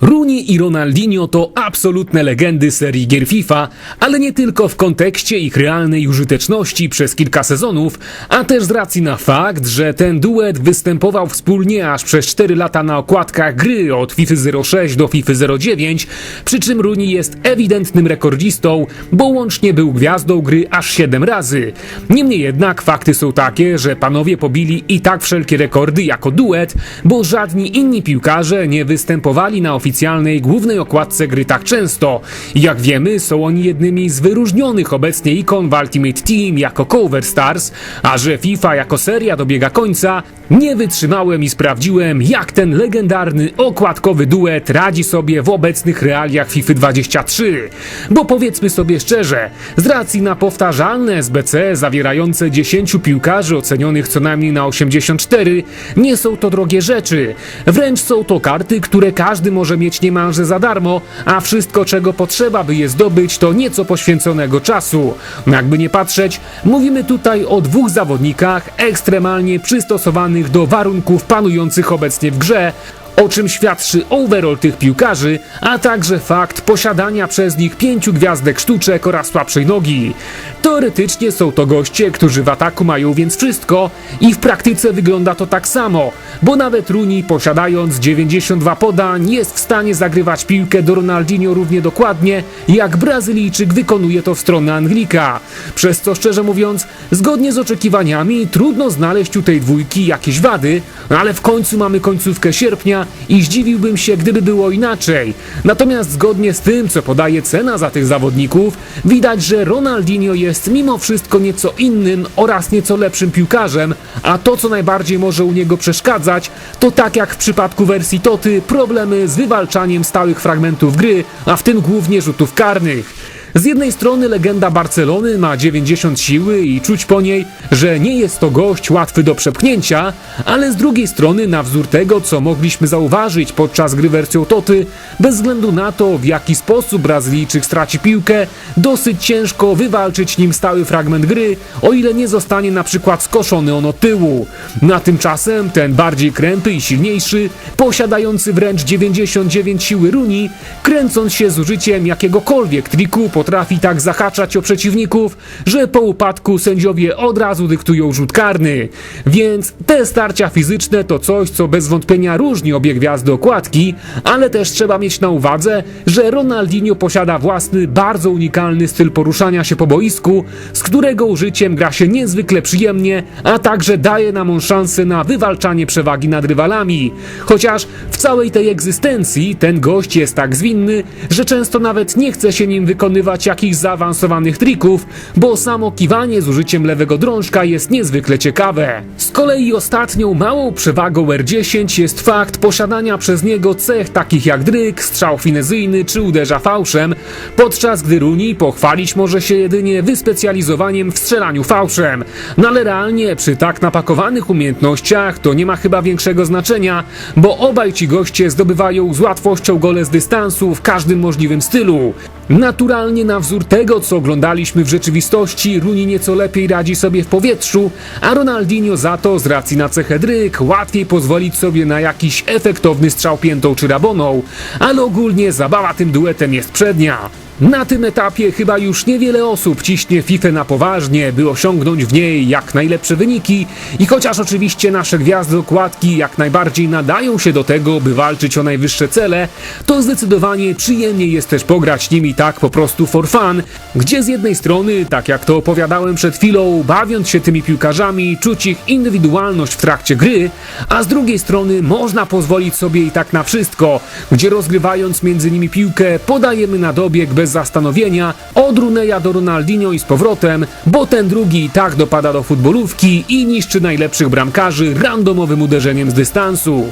Rooney i Ronaldinho to absolutne legendy serii gier FIFA, ale nie tylko w kontekście ich realnej użyteczności przez kilka sezonów, a też z racji na fakt, że ten duet występował wspólnie aż przez 4 lata na okładkach gry od FIFA 06 do FIFA 09, przy czym Rooney jest ewidentnym rekordzistą, bo łącznie był gwiazdą gry aż 7 razy. Niemniej jednak fakty są takie, że panowie pobili i tak wszelkie rekordy jako duet, bo żadni inni piłkarze nie występowali na oficjalnej głównej okładce gry tak często. Jak wiemy, są oni jednymi z wyróżnionych obecnie ikon w Ultimate Team jako Cover Stars, a że FIFA jako seria dobiega końca, nie wytrzymałem i sprawdziłem, jak ten legendarny okładkowy duet radzi sobie w obecnych realiach FIFA 23. Bo powiedzmy sobie szczerze, z racji na powtarzalne SBC zawierające 10 piłkarzy ocenionych co najmniej na 84, nie są to drogie rzeczy. Wręcz są to karty, które każdy może mieć niemalże za darmo, a wszystko czego potrzeba by je zdobyć to nieco poświęconego czasu. Jakby nie patrzeć, mówimy tutaj o dwóch zawodnikach ekstremalnie przystosowanych do warunków panujących obecnie w grze, o czym świadczy overall tych piłkarzy, a także fakt posiadania przez nich pięciu gwiazdek sztuczek oraz słabszej nogi. Teoretycznie są to goście, którzy w ataku mają więc wszystko i w praktyce wygląda to tak samo, bo nawet Rooney posiadając 92 podań jest w stanie zagrywać piłkę do Ronaldinho równie dokładnie, jak Brazylijczyk wykonuje to w stronę Anglika. Przez co szczerze mówiąc, zgodnie z oczekiwaniami trudno znaleźć u tej dwójki jakieś wady, ale w końcu mamy końcówkę sierpnia i zdziwiłbym się, gdyby było inaczej. Natomiast zgodnie z tym, co podaje cena za tych zawodników, widać, że Ronaldinho jest mimo wszystko nieco innym oraz nieco lepszym piłkarzem, a to, co najbardziej może u niego przeszkadzać, to tak jak w przypadku wersji Toty, problemy z wywalczaniem stałych fragmentów gry, a w tym głównie rzutów karnych. Z jednej strony legenda Barcelony ma 90 siły i czuć po niej, że nie jest to gość łatwy do przepchnięcia, ale z drugiej strony na wzór tego, co mogliśmy zauważyć podczas gry wersją Toty, bez względu na to, w jaki sposób Brazylijczyk straci piłkę, dosyć ciężko wywalczyć nim stały fragment gry, o ile nie zostanie na przykład skoszony on od tyłu. Na tymczasem ten bardziej krępy i silniejszy, posiadający wręcz 99 siły Runi, kręcąc się z użyciem jakiegokolwiek triku, potrafi tak zahaczać o przeciwników, że po upadku sędziowie od razu dyktują rzut karny. Więc te starcia fizyczne to coś, co bez wątpienia różni obie gwiazdy okładki, ale też trzeba mieć na uwadze, że Ronaldinho posiada własny, bardzo unikalny styl poruszania się po boisku, z którego użyciem gra się niezwykle przyjemnie, a także daje nam szansę na wywalczanie przewagi nad rywalami. Chociaż w całej tej egzystencji ten gość jest tak zwinny, że często nawet nie chce się nim wykonywać jakichś zaawansowanych trików, bo samo kiwanie z użyciem lewego drążka jest niezwykle ciekawe. Z kolei ostatnią małą przewagą R10 jest fakt posiadania przez niego cech takich jak dryk, strzał finezyjny czy uderza fałszem, podczas gdy Rooney pochwalić może się jedynie wyspecjalizowaniem w strzelaniu fałszem. No ale realnie przy tak napakowanych umiejętnościach to nie ma chyba większego znaczenia, bo obaj ci goście zdobywają z łatwością gole z dystansu w każdym możliwym stylu. Naturalnie na wzór tego, co oglądaliśmy w rzeczywistości, Rooney nieco lepiej radzi sobie w powietrzu, a Ronaldinho za to, z racji na cechę dryk, łatwiej pozwolić sobie na jakiś efektowny strzał piętą czy raboną, ale ogólnie zabawa tym duetem jest przednia. Na tym etapie chyba już niewiele osób ciśnie FIFA na poważnie, by osiągnąć w niej jak najlepsze wyniki. I chociaż oczywiście nasze gwiazdy okładki jak najbardziej nadają się do tego, by walczyć o najwyższe cele, to zdecydowanie przyjemniej jest też pograć nimi tak po prostu for fun, gdzie z jednej strony, tak jak to opowiadałem przed chwilą, bawiąc się tymi piłkarzami, czuć ich indywidualność w trakcie gry, a z drugiej strony można pozwolić sobie i tak na wszystko, gdzie rozgrywając między nimi piłkę podajemy na dobieg bez zastanowienia od Runeja do Ronaldinho i z powrotem, bo ten drugi i tak dopada do futbolówki i niszczy najlepszych bramkarzy randomowym uderzeniem z dystansu.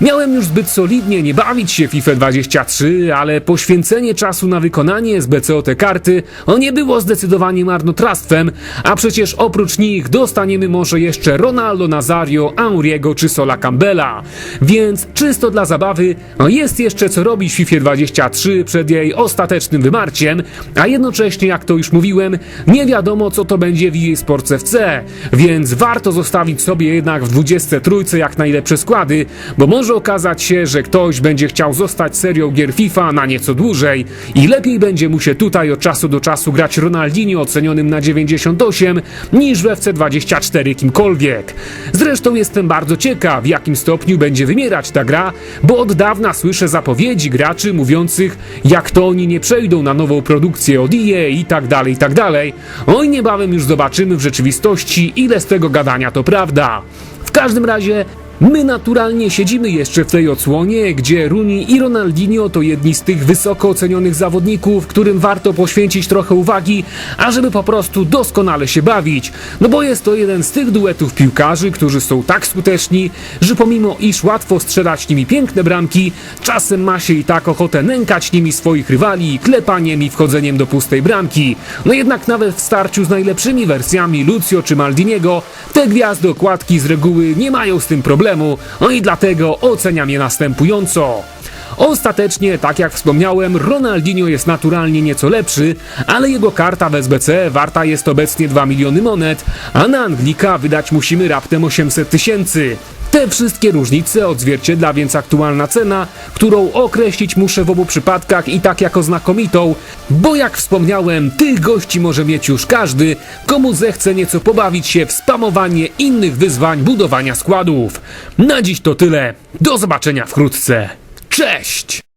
Miałem już zbyt solidnie nie bawić się FIFA 23, ale poświęcenie czasu na wykonanie SBC o te karty o nie było zdecydowanie marnotrawstwem, a przecież oprócz nich dostaniemy może jeszcze Ronaldo Nazario, Auriego czy Sola Campbella. Więc czysto dla zabawy no jest jeszcze co robić w FIFA 23 przed jej ostatecznym wymarzeniem a jednocześnie, jak to już mówiłem, nie wiadomo co to będzie w EA Sports FC, więc warto zostawić sobie jednak w 23 jak najlepsze składy, bo może okazać się, że ktoś będzie chciał zostać serią gier FIFA na nieco dłużej i lepiej będzie mu się tutaj od czasu do czasu grać Ronaldinho ocenionym na 98 niż w FC24 kimkolwiek. Zresztą jestem bardzo ciekaw, w jakim stopniu będzie wymierać ta gra, bo od dawna słyszę zapowiedzi graczy mówiących, jak to oni nie przejdą na nową produkcję od EA i tak dalej, i tak dalej. Oj, niebawem już zobaczymy w rzeczywistości, ile z tego gadania to prawda. W każdym razie My naturalnie siedzimy jeszcze w tej odsłonie, gdzie Rooney i Ronaldinho to jedni z tych wysoko ocenionych zawodników, którym warto poświęcić trochę uwagi, ażeby po prostu doskonale się bawić. No bo jest to jeden z tych duetów piłkarzy, którzy są tak skuteczni, że pomimo iż łatwo strzelać nimi piękne bramki, czasem ma się i tak ochotę nękać nimi swoich rywali, klepaniem i wchodzeniem do pustej bramki. No jednak nawet w starciu z najlepszymi wersjami Lucio czy Maldiniego, te gwiazdy okładki z reguły nie mają z tym problemu, no i dlatego oceniam je następująco. Ostatecznie, tak jak wspomniałem, Ronaldinho jest naturalnie nieco lepszy, ale jego karta w SBC warta jest obecnie 2 miliony monet, a na Anglika wydać musimy raptem 800 tysięcy. Te wszystkie różnice odzwierciedla więc aktualna cena, którą określić muszę w obu przypadkach i tak jako znakomitą, bo jak wspomniałem, tych gości może mieć już każdy, komu zechce nieco pobawić się w spamowanie innych wyzwań budowania składów. Na dziś to tyle. Do zobaczenia wkrótce. Cześć!